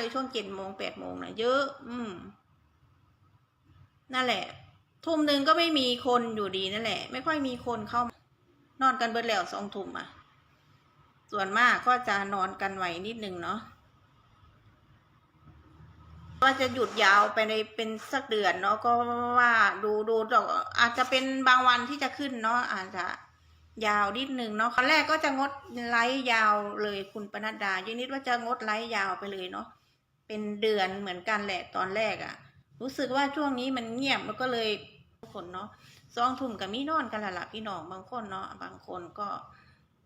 เลยช่วงเจ็ดโมงแปดโมงนะเยอะ อืม นั่นแหละ ทุ่มหนึ่งก็ไม่มีคนอยู่ดีนั่นแหละ ไม่ค่อยมีคนเข้า นอนกันเบิดแล้วสองทุ่มอะ ส่วนมากก็จะนอนกันไหวนิดนึงเนาะว่าจะหยุดยาวไปในเป็นสักเดือนเนาะก็ว่าดูดูดอกอาจจะเป็นบางวันที่จะขึ้นเนาะอาจจะยาวนิดนึงเนาะตอนแรกก็จะงดไลฟ์ยาวเลยคุณปนัดดายูนิดว่าจะงดไลฟ์ยาวไปเลยเนาะ เป็นเดือนเหมือนกันแหละตอนแรกอะรู้สึกว่าช่วงนี้มันเงียบมันก็เลยทุกคนเนาะสองทุ่มกับมีนอนกันละล่ะพี่น้องบางคนเนาะบางคนก็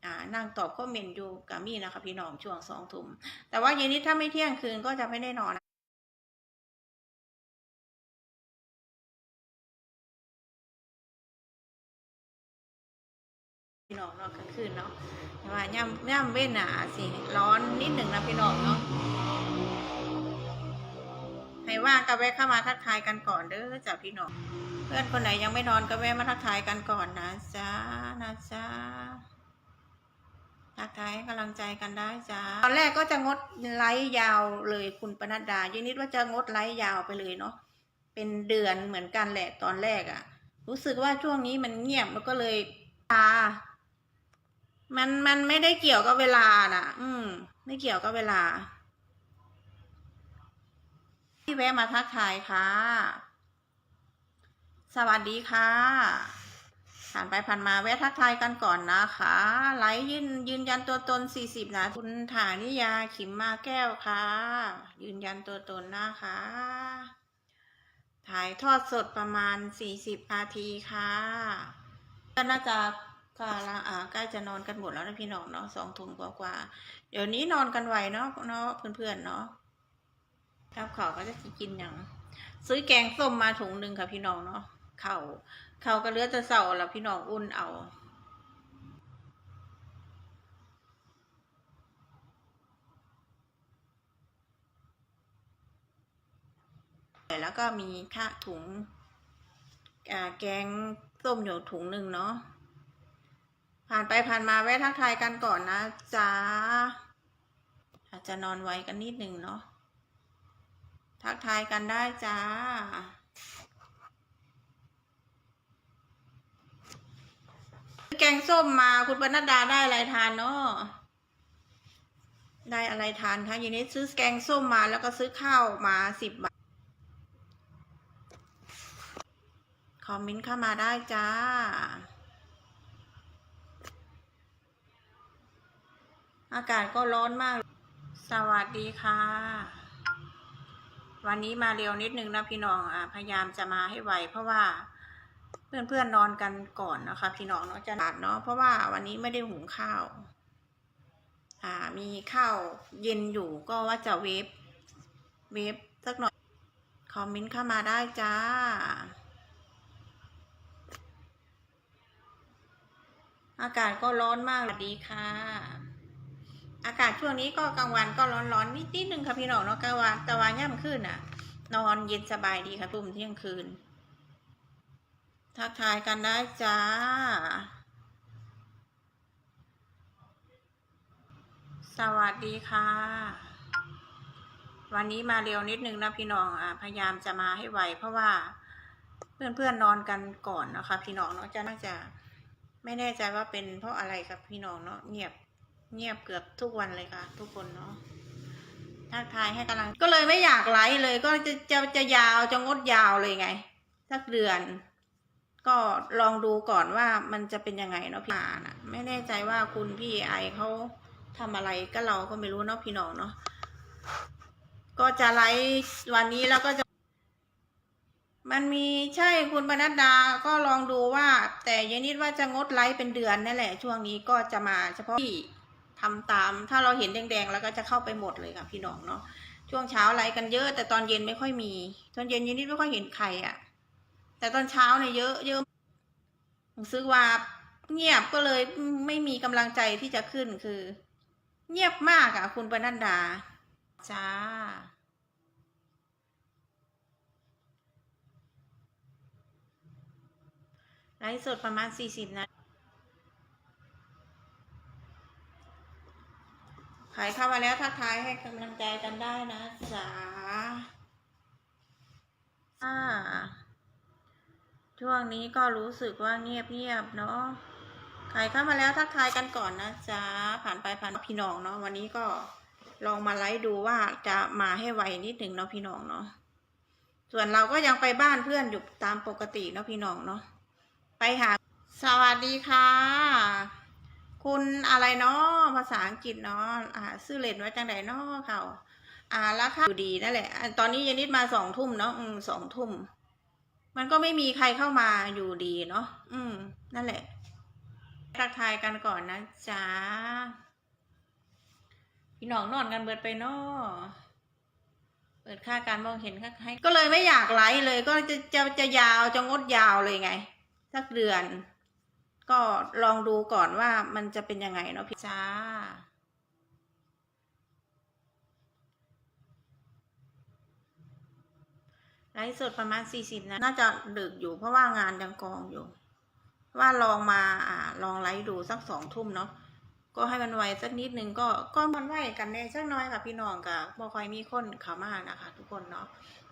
อ่านั่งตอบคอมเมนต์อยู่กับมี่นะคะพี่น้องช่วงสองทุ่มแต่ว่าเย็นนี้ถ้าไม่เที่ยงคืนก็จะไม่ได้นอนพี่น้องนาะกลางคืนเนาะแต่ว่าย่ำย่ำเว้นหนาสิร้อนนิดหนึ่งนะพี่น้องเนาะ ว่างก็แวะเข้ามาทักทายกันก่อนเด้อจ้ะพี่น้องเพื่อนคนไหนยังไม่นอนก็แวะมาทักทายกันก่อนนะจ๊ะนะจ๊ะทักทายกำลังใจกันได้จ้าตอนแรกก็จะงดไลฟ์ยาวเลยคุณปนัดดายูนิดว่าจะงดไลฟ์ยาวไปเลยเนาะเป็นเดือนเหมือนกันแหละตอนแรกอะรู้สึกว่าช่วงนี้มันเงียบมันก็เลยตามันมันไม่ได้เกี่ยวกับเวลาน่ะ อืม ไม่เกี่ยวกับเวลา ที่แวะมาทักทายค่ะ สวัสดีค่ะผ่านไปผ่านมาแวะทักทายกันก่อนนะคะไลฟ์ยืนยืนยันตัวตนสี่สิบนะคุณฐานิยาขิมมาแก้วค่ะ ยืนยันตัวตนนะคะ ถ่ายทอดสดประมาณสี่สิบนาทีค่ะก็น่าจะก็ละอ่าใกล้จะนอนกันหมดแล้วนะพี่น้องเนาะสองทุ่มกว่าๆเดี๋ยวนี้นอนกันไวเนาะเนาะเพื่อนๆเนาะ ครับเขาก็จะกินอย่างซื้อแกงส้มมาถุงหนึ่งค่ะพี่น้องเนาะเข่าเข่าก็เลือแต่เสาแล้วพี่น้องอุ่นเอาแล้วก็มีข้าถุงแกงส้มอยู่ถุงหนึ่งเนาะผ่านไปผ่านมาแวะทักทายกันก่อนนะจ๊ะอาจจะนอนไวกันนิดหนึ่งเนาะ ทักทายกันได้จ้า แกงส้มมาคุณปนัดดาได้อะไรทานเนาะได้อะไรทานคะยินนี้ซื้อแกงส้มมาแล้วก็ซื้อข้าวมาสิบบาท คอมเมนต์เข้ามาได้จ้าอากาศก็ร้อนมาก สวัสดีค่ะ วันนี้มาเร็วนิดนึงนะพี่น้องอะพยายามจะมาให้ไวเพราะว่าเพื่อนเพื่อนๆนอนกันก่อนนะคะ พี่น้องเนาะจะหนาดเนาะเพราะว่าวันนี้ไม่ได้หุงข้าว อ่า มีข้าวเย็นอยู่ก็ว่าจะเวฟเวฟสักหน่อยคอมเมนต์เข้ามาได้จ้าอากาศก็ร้อนมากสวัสดีค่ะ อากาศช่วงนี้ก็กลางวันก็ร้อนๆนิดนิดนึงค่ะพี่น้องเนาะกลางวันต่วันย่ำขึ้นอะ นอนเย็นสบายดีค่ะทุ่มเที่ยงคืน ทักทายกันได้จ้า สวัสดีค่ะ วันนี้มาเร็วนิดนึงนะพี่น้องอะพยายามจะมาให้ไวเพราะว่าเพื่อนๆนอนกันก่อนนะคะ พี่น้องเนาะจะน่าจะไม่แน่ใจว่าเป็นเพราะอะไรครับพี่น้องเนาะเงียบ เงียบเกือบทุกวันเลยค่ะ ทุกคนเนาะทักทายให้กำลัง ก็เลยไม่อยากไลฟ์เลย ก็จะจะจะยาวจะงดยาวเลยไง สักเดือน ก็ลองดูก่อนว่ามันจะเป็นยังไงเนาะพี่อานะไม่แน่ใจว่าคุณพี่ไอเขาทำอะไรก็เราก็ไม่รู้เนาะพี่น้องเนาะก็จะไลฟ์วันนี้แล้วก็จะ มันมีใช่คุณปนัดดาก็ลองดูว่า แต่ยายนิดว่าจะงดไลฟ์เป็นเดือนนั่นแหละ ช่วงนี้ก็จะมาเฉพาะที่ ทำตาม ถ้าเราเห็นแดงๆ แล้วก็จะเข้าไปหมดเลยค่ะพี่น้องเนาะ ช่วงเช้าไลฟ์กันเยอะ แต่ตอนเย็นไม่ค่อยมี ตอนเย็นยายนิดไม่ค่อยเห็นใครอะ่ะ แต่ตอนเช้าเนี่ยเยอะเยอะรู้สึกว่าเงียบก็เลยไม่มีกำลังใจที่จะขึ้นคือ เงียบมากอะ่ะ คุณปนัดดา จ้าไลฟ์สดประมาณสี่สิบนาที ใครเข้ามาแล้ว ทักทายให้กำลังใจกันได้นะจ๊ะอ่า ช่วงนี้ก็รู้สึกว่าเงียบเงียบๆเนาะ ใครเข้ามาแล้วทักทายกันก่อนนะจ๊ะ ผ่านไปผ่านพี่น้องเนาะ วันนี้ก็ลองมาไลฟ์ดูว่าจะมาให้ไวนิดหนึ่งเนาะพี่น้องเนาะ ส่วนเราก็ยังไปบ้านเพื่อนอยู่ตามปกติเนาะพี่น้องเนาะ ไปหา สวัสดีค่ะ คุณอะไรเนาะภาษาอังกฤษเนาะอ่าซื้อเลนไว้จังไดเนาะเขาอ่าราคาอยู่ดีนั่นแหละ ตอนนี้ยานิดมาสองทุ่มเนาะอืมสองทุ่มมันก็ไม่มีใครเข้ามาอยู่ดีเนาะอืม นั่นแหละทักทายกันก่อนนะจ๊ะพี่น้องนอนกันเบิดไปเนาะเปิดค่าการมองเห็นค่าให้ก็เลยไม่อยากไลฟ์เลย ก็จะจะจะยาวจะงดยาวเลยไง สักเดือน ก็ลองดูก่อนว่ามันจะเป็นยังไงเนาะพี่จ้า ไลฟ์สดประมาณสี่สิบนะน่าจะดึกอยู่เพราะว่างานยังกองอยู่ ว่าลองมาอ่าลองไลฟ์ดูสักสองทุ่มเนาะก็ให้มันไวสักนิดนึงก็ก็มันไวกันแน่สักน้อยค่ะพี่น้องกับ่ค่อยมีคนเข้ามานะคะ ทุกคนเนาะ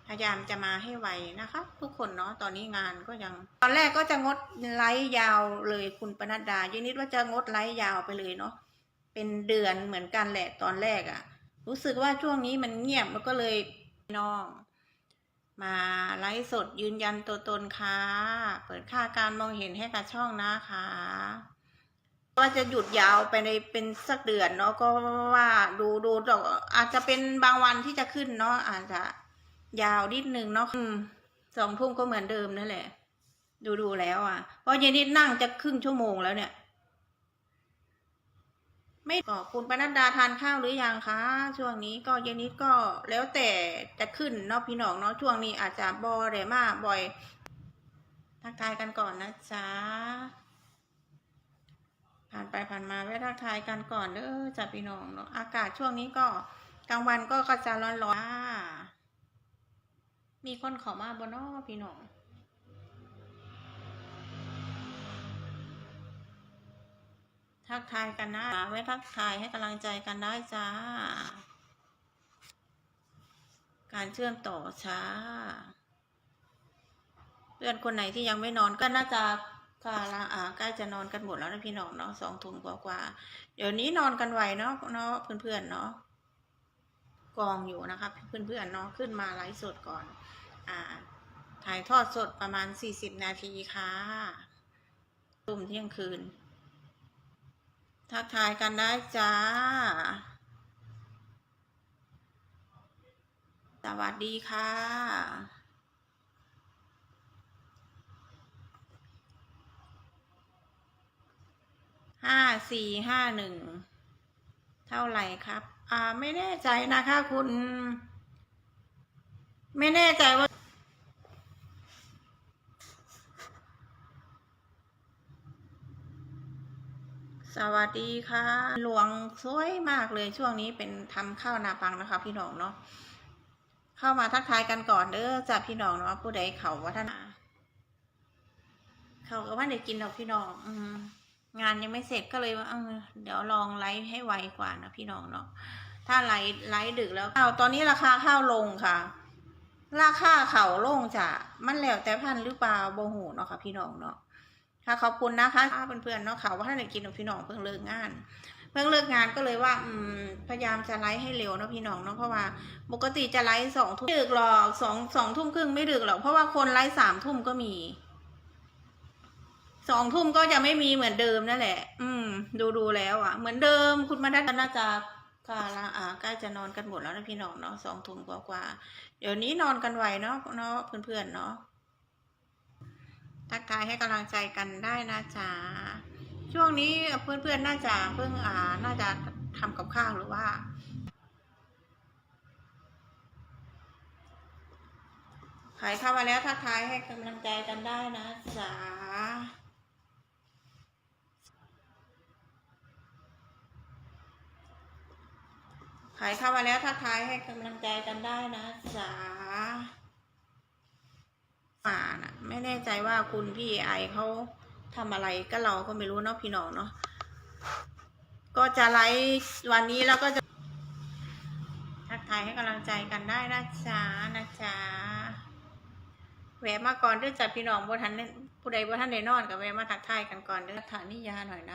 พยายามจะมาให้ไวนะคะ ทุกคนเนาะตอนนี้งานก็ยัง ตอนแรกก็จะงดไลฟ์ยาวเลยคุณปนัดดายินิดว่าจะงดไลฟ์ยาวไปเลยเนาะเป็นเดือนเหมือนกันแหละตอนแรกอะรู้สึกว่าช่วงนี้มันเงียบแล้วก็เลยน้อง มาไลฟ์สดยืนยันตัวตนค่ะเปิดค่าการมองเห็นให้กับช่องนะคะว่าจะหยุดยาวไปในเป็นสักเดือนเนาะก็ว่าดูดูดอกอาจจะเป็นบางวันที่จะขึ้นเนาะอาจจะ ยาวนิดนึงเนาะสองทุ่มก็เหมือนเดิมนั่นแหละ ดูดูแล้วอะ เพราะเย็นนี้นั่งจะครึ่งชั่วโมงแล้วเนี่ย ไม่ก็คุณปนัดดาทานข้าวหรือยังคะ ช่วงนี้ก็เย็นนี้ก็แล้วแต่จะขึ้นเนาะพี่น้องเนาะช่วงนี้อาจจะบอเดมาบ่อยทักทายกันก่อนนะจ๊ะ ผ่านไปผ่านมาแวะทักทายกันก่อนเด้อจ้ะพี่น้องเนาะอากาศช่วงนี้ก็กลางวันก็ก็จะร้อนๆอ่า มีคนขอมาบนนอพี่น้องทักทายกันนะไว้ทักทายให้กำลังใจกันได้จ้า การเชื่อมต่อช้า เพื่อนคนไหนที่ยังไม่นอนก็น่าจะกำลังอ่าใกล้จะนอนกันหมดแล้วนะพี่น้องเนาะสองทุ่มกว่าๆเดี๋ยวนี้นอนกันไวเนาะเนาะเพื่อนๆเนาะกองอยู่นะคะเพื่อนๆเนาะขึ้นมาไลฟ์สดก่อน ถ่ายทอดสดประมาณสี่สิบนาทีค่ะตุ่มเที่ยงคืน ทักทายกันได้จ้า สวัสดีค่ะ ห้าสี่ห้าหนึ่ง เท่าไหร่ครับ อ่า ไม่แน่ใจนะคะคุณ ไม่แน่ใจว่า สวัสดีค่ะ หลวงสวยมากเลยช่วงนี้เป็นทำข้าวนาปังนะคะ พี่น้องเนาะเข้ามาทักทายกันก่อนเด้อจ้าพี่น้องเนาะผู้ใดเขาวัฒนาเขาก็ว่าได้กินดอกพี่น้อง อืมงานยังไม่เสร็จก็เลยว่าเออเดี๋ยวลองไลฟ์ให้ไวกว่านะพี่น้องเนาะถ้าไลฟ์ไลฟ์ดึกแล้วข้าวตอนนี้ราคาข้าวลงค่ะ ราคาเขาลงจ้ะมันแล้วแต่พันหรือเปล่าโบหูเนาะค่ะพี่น้องเนาะ ค่ะขอบคุณนะคะเพื่อนๆเนาะค่ะว่าถ้าไหนกินกับพี่น้องเพิ่งเลิกงาน เพิ่งเลิกงานก็เลยว่าอืมพยายามจะไลฟ์ให้เร็วเนาะพี่น้องเนาะเพราะว่าปกติจะไลฟ์สองทุ่มดึกหรอกสองสองทุ่มครึ่งไม่ดึกหรอกเพราะว่าคนไลฟ์สามทุ่มก็มีสองทุ่มก็จะไม่มีเหมือนเดิมนั่นแหละ อืม ดูดูแล้วอะ เหมือนเดิมคุณมาได้น่าจะค่ะละอ่าใกล้จะนอนกันหมดแล้วนะพี่น้องเนาะสองทุ่มกว่าๆเดี๋ยวนี้นอนกันไวเนาะเนาะเพื่อนๆเนาะ ทักทายให้กำลังใจกันได้นะจ๊ะช่วงนี้เพื่อนๆ น่าจะเพิ่งอ่าน่าจะทำกับข้าวหรือว่าใครเข้ามาแล้วทักทายให้กำลังใจกันได้นะจ๊ะใครเข้ามาแล้วทักทายให้กำลังใจกันได้นะจ๊ะ มาน่ะ ไม่แน่ใจว่าคุณพี่ไอเขาทำอะไรก็เราก็ไม่รู้เนาะพี่น้องเนาะก็จะไลฟ์วันนี้แล้วก็จะทักทายให้กำลังใจกันได้นะจ๊ะนะจ๊ะแวะมาก่อนด้วยจ้ะพี่น้องบ่ทันผู้ใดบ่ทันได้นอนก็แวะมาทักทายกันก่อนเด้อฐานิยาหน่อยนะ